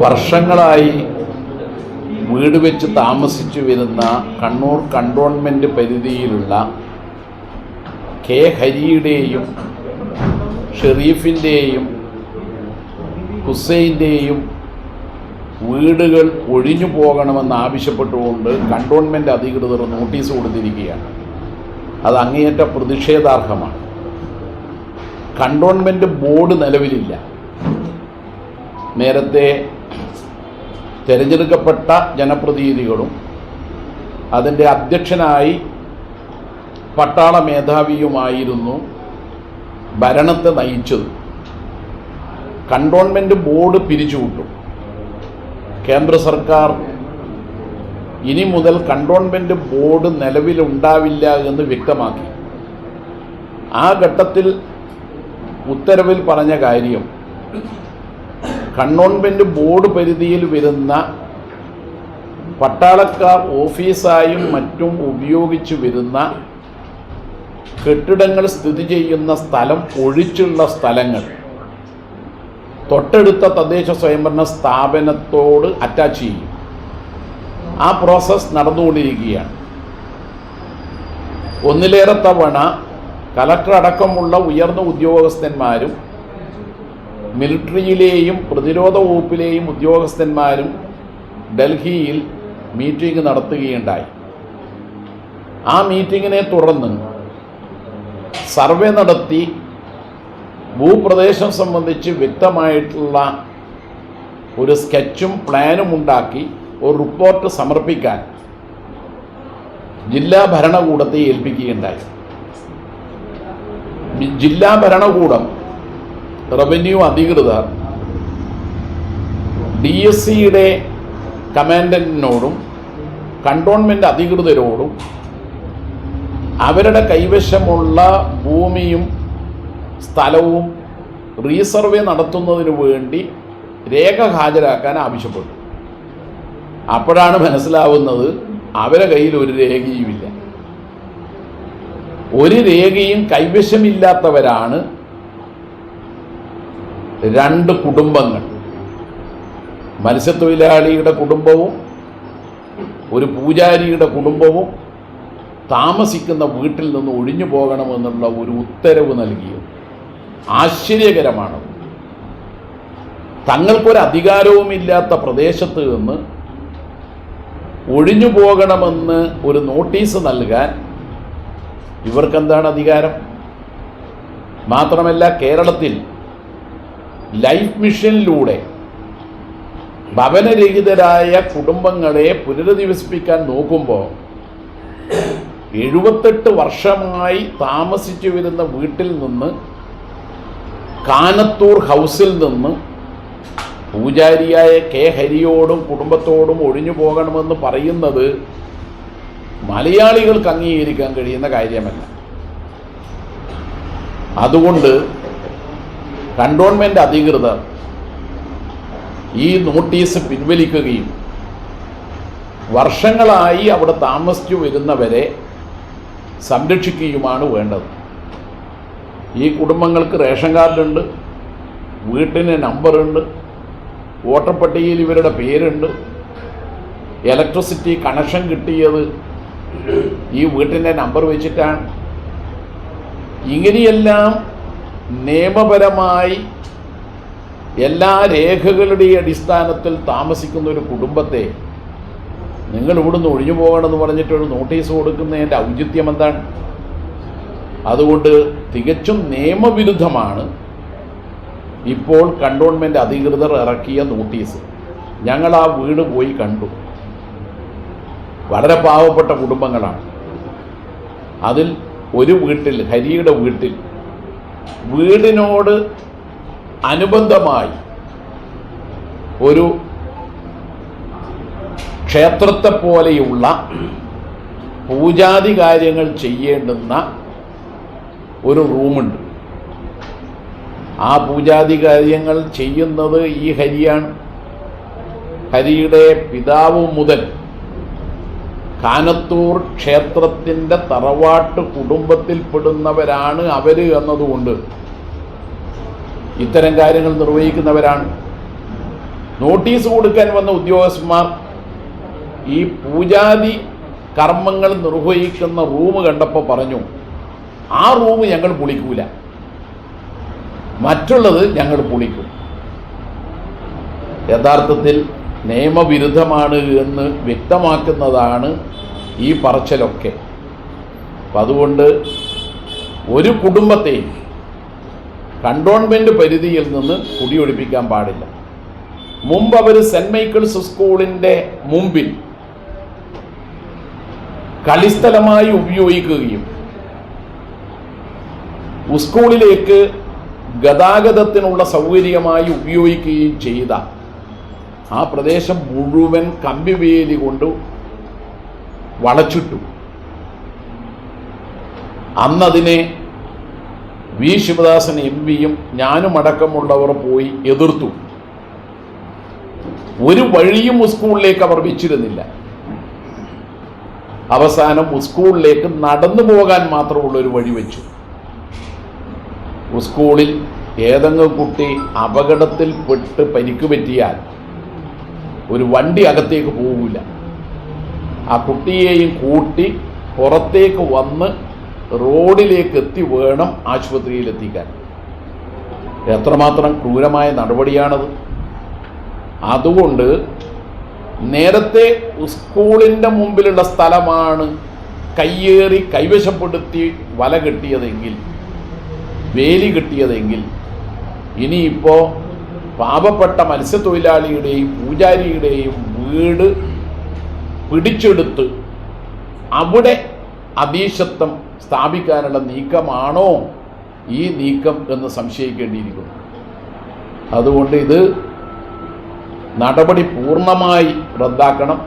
വർഷങ്ങളായി വീട് വെച്ച് താമസിച്ചു വരുന്ന കണ്ണൂർ കണ്ടോൺമെന്റ് പരിധിയിലുള്ള കെ ഹരിയുടെയും ഷെറീഫിന്റെയും ഹുസൈന്റെയും വീടുകൾ ഒഴിഞ്ഞു പോകണമെന്ന് ആവശ്യപ്പെട്ടുകൊണ്ട് കണ്ടോൺമെന്റ് അധികൃതർ നോട്ടീസ് കൊടുത്തിരിക്കുകയാണ്. അത് അങ്ങേയറ്റ പ്രതിഷേധാർഹമാണ്. കണ്ടോൺമെന്റ് ബോർഡ് നിലവിലില്ല. നേരത്തെ തിരഞ്ഞെടുക്കപ്പെട്ട ജനപ്രതിനിധികളും അതിന്റെ അധ്യക്ഷനായി പട്ടാള മേധാവിയുമായിരുന്നു ഭരണത്തെ നയിച്ചത്. കണ്ടോൺമെന്റ് ബോർഡ് പിരിച്ചുവിട്ടു. കേന്ദ്ര സർക്കാർ ഇനി മുതൽ കണ്ടോൺമെന്റ് ബോർഡ് നിലവിലുണ്ടാവില്ല എന്ന് വ്യക്തമാക്കി. ആ ഘട്ടത്തിൽ ഉത്തരവിൽ പറഞ്ഞ കാര്യം കണ്ടോൺമെന്റ് ബോർഡ് പരിധിയിൽ വരുന്ന പട്ടാളക്കാർ ഓഫീസായും മറ്റും ഉപയോഗിച്ചു വരുന്ന കെട്ടിടങ്ങൾ സ്ഥിതി ചെയ്യുന്ന സ്ഥലം ഒഴിച്ചുള്ള സ്ഥലങ്ങൾ. തൊട്ടടുത്ത തദ്ദേശ സ്വയംഭരണ സ്ഥാപനത്തോട് അറ്റാച്ച് ചെയ്യും. ആ പ്രോസസ്സ് നടന്നുകൊണ്ടിരിക്കുകയാണ്. ഒന്നിലേറെ തവണ കലക്ടർ അടക്കമുള്ള ഉയർന്ന ഉദ്യോഗസ്ഥന്മാരും മിലിറ്ററിയിലെയും പ്രതിരോധ വകുപ്പിലെയും ഉദ്യോഗസ്ഥന്മാരും ഡൽഹിയിൽ മീറ്റിംഗ് നടത്തുകയുണ്ടായി. ആ മീറ്റിങ്ങിനെ തുടർന്ന് സർവേ നടത്തി ഭൂപ്രദേശം സംബന്ധിച്ച് വ്യക്തമായിട്ടുള്ള ഒരു സ്കെച്ചും പ്ലാനും ഉണ്ടാക്കി ഒരു റിപ്പോർട്ട് സമർപ്പിക്കാൻ ജില്ലാ ഭരണകൂടത്തെ ഏൽപ്പിക്കുകയുണ്ടായി. ജില്ലാ ഭരണകൂടം റവന്യൂ അധികൃതർ ഡി എസ് സിയുടെ കമാൻഡന്റിനോടും കണ്ടോൺമെന്റ് അധികൃതരോടും അവരുടെ കൈവശമുള്ള ഭൂമിയും സ്ഥലവും റീസർവേ നടത്തുന്നതിന് വേണ്ടി രേഖ ഹാജരാക്കാൻ ആവശ്യപ്പെട്ടു. അപ്പോഴാണ് മനസ്സിലാവുന്നത് അവരെ കയ്യിൽ ഒരു രേഖയുമില്ല. ഒരു രേഖയും കൈവശമില്ലാത്തവരാണ് രണ്ട് കുടുംബങ്ങൾ. മത്സ്യത്തൊഴിലാളിയുടെ കുടുംബവും ഒരു പൂജാരിയുടെ കുടുംബവും താമസിക്കുന്ന വീട്ടിൽ നിന്ന് ഒഴിഞ്ഞു പോകണമെന്നുള്ള ഒരു ഉത്തരവ് നൽകിയത്. ആശ്ചര്യകരമാണ്. തങ്ങൾക്കൊരു അധികാരവുമില്ലാത്ത പ്രദേശത്ത് നിന്ന് ഒഴിഞ്ഞു പോകണമെന്ന് ഒരു നോട്ടീസ് നൽകാൻ ഇവർക്കെന്താണ് അധികാരം? മാത്രമല്ല കേരളത്തിൽ ലൈഫ് മിഷനിലൂടെ ഭവനരഹിതരായ കുടുംബങ്ങളെ പുനരധിവസിപ്പിക്കാൻ നോക്കുമ്പോൾ എഴുപത്തെട്ട് വർഷമായി താമസിച്ചു വരുന്ന വീട്ടിൽ നിന്ന് കാനത്തൂർ ഹൗസിൽ നിന്ന് പൂജാരിയായ കെ ഹരിയോടും കുടുംബത്തോടും ഒഴിഞ്ഞു പോകണമെന്ന് പറയുന്നത് മലയാളികൾക്ക് അംഗീകരിക്കാൻ കഴിയുന്ന കാര്യമല്ല. അതുകൊണ്ട് കണ്ടോൺമെന്റ് അധികൃതർ ഈ നോട്ടീസ് പിൻവലിക്കുകയും വർഷങ്ങളായി അവിടെ താമസിച്ചു വരുന്നവരെ സംരക്ഷിക്കുകയുമാണ് വേണ്ടത്. ഈ കുടുംബങ്ങൾക്ക് റേഷൻ കാർഡുണ്ട് വീട്ടിന് നമ്പറുണ്ട് വോട്ടർ പട്ടികയിൽ ഇവരുടെ പേരുണ്ട് ഇലക്ട്രിസിറ്റി കണക്ഷൻ കിട്ടിയത് ഈ വീട്ടിന്റെ നമ്പർ വെച്ചിട്ടാണ്. ഇങ്ങനെയെല്ലാം നിയമപരമായി എല്ലാ രേഖകളുടെയും അടിസ്ഥാനത്തിൽ താമസിക്കുന്ന ഒരു കുടുംബത്തെ നിങ്ങൾ ഇവിടുന്ന് ഒഴിഞ്ഞു പോകണമെന്ന് പറഞ്ഞിട്ടൊരു നോട്ടീസ് കൊടുക്കുന്നതിന്റെ ഔചിത്യം എന്താണ്? അതുകൊണ്ട് തികച്ചും നിയമവിരുദ്ധമാണ് ഇപ്പോൾ കണ്ടോൺമെന്റ് അധികൃതർ ഇറക്കിയ നോട്ടീസ്. ഞങ്ങൾ ആ വീട് പോയി കണ്ടു. വളരെ പാവപ്പെട്ട കുടുംബങ്ങളാണ്. അതിൽ ഒരു വീട്ടിൽ ഹരിയുടെ വീട്ടിൽ വീടിനോട് അനുബന്ധമായി ഒരു ക്ഷേത്രത്തെ പോലെയുള്ള പൂജാതി കാര്യങ്ങൾ ചെയ്യേണ്ടുന്ന ഒരു റൂമുണ്ട്. ആ പൂജാതി കാര്യങ്ങൾ ചെയ്യുന്നത് ഈ ഹരിയാണ്. ഹരിയുടെ പിതാവ് മുതൽ കാനത്തൂർ ക്ഷേത്രത്തിന്റെ തറവാട്ട് കുടുംബത്തിൽപ്പെടുന്നവരാണ് അവർ എന്നതുകൊണ്ട് ഇത്തരം കാര്യങ്ങൾ നിർവഹിക്കുന്നവരാണ്. നോട്ടീസ് കൊടുക്കാൻ വന്ന ഉദ്യോഗസ്ഥന്മാർ ഈ പൂജാതി കർമ്മങ്ങൾ നിർവഹിക്കുന്ന റൂം കണ്ടപ്പോൾ പറഞ്ഞു ആ റൂം ഞങ്ങൾ പൊളിക്കൂല. മറ്റുള്ളത് ഞങ്ങൾ പൊളിക്കും. യഥാർത്ഥത്തിൽ നിയമവിരുദ്ധമാണ് എന്ന് വ്യക്തമാക്കുന്നതാണ് ഈ പറച്ചിലൊക്കെ. അപ്പം അതുകൊണ്ട് ഒരു കുടുംബത്തെയും കണ്ടോൺമെന്റ് പരിധിയിൽ നിന്ന് കുടിയൊഴിപ്പിക്കാൻ പാടില്ല. മുമ്പ് അവർ സെന്റ് മൈക്കിൾസ് സ്കൂളിന്റെ മുമ്പിൽ കളിസ്ഥലമായി ഉപയോഗിക്കുകയും സ്കൂളിലേക്ക് ഗതാഗതത്തിനുള്ള സൗകര്യമായി ഉപയോഗിക്കുകയും ചെയ്ത ആ പ്രദേശം മുഴുവൻ കമ്പി കമ്പിവേലി കൊണ്ട് വളച്ചിട്ടു. അന്നതിനെ വി. ശിവദാസൻ എം. പിയും ഞാനും അടക്കമുള്ളവർ പോയി എതിർത്തു. ഒരു വഴിയും സ്കൂളിലേക്ക് അവർ വെച്ചിരുന്നില്ല. അവസാനം സ്കൂളിലേക്ക് നടന്നു പോകാൻ മാത്രമുള്ള ഒരു വഴി വെച്ചു. സ്കൂളിൽ ഏതെങ്കിലും കുട്ടി അപകടത്തിൽപ്പെട്ട് പരിക്ക് പറ്റിയാൽ ഒരു വണ്ടി അകത്തേക്ക് പോകില്ല ആ കുട്ടിയെയും കൂട്ടി പുറത്തേക്ക് വന്ന് റോഡിലേക്ക് എത്തി വേണം ആശുപത്രിയിൽ എത്തിക്കാൻ എത്രമാത്രം ക്രൂരമായ നടപടിയാണത്. അതുകൊണ്ട് നേരത്തെ സ്കൂളിന്റെ മുമ്പിലുള്ള സ്ഥലമാണ് കയ്യേറി കൈവശപ്പെടുത്തി വല കെട്ടിയതെങ്കിൽ വേലി കെട്ടിയതെങ്കിൽ ഇനിയിപ്പോൾ പാവപ്പെട്ട മത്സ്യത്തൊഴിലാളിയുടെയും പൂജാരിയുടെയും വീട് പിടിച്ചെടുത്ത് അവിടെ അതീശത്വം സ്ഥാപിക്കാനുള്ള നീക്കമാണോ ഈ നീക്കം എന്ന് സംശയിക്കേണ്ടിയിരിക്കുന്നു. അതുകൊണ്ട് ഇത് നടപടി പൂർണമായി റദ്ദാക്കണം.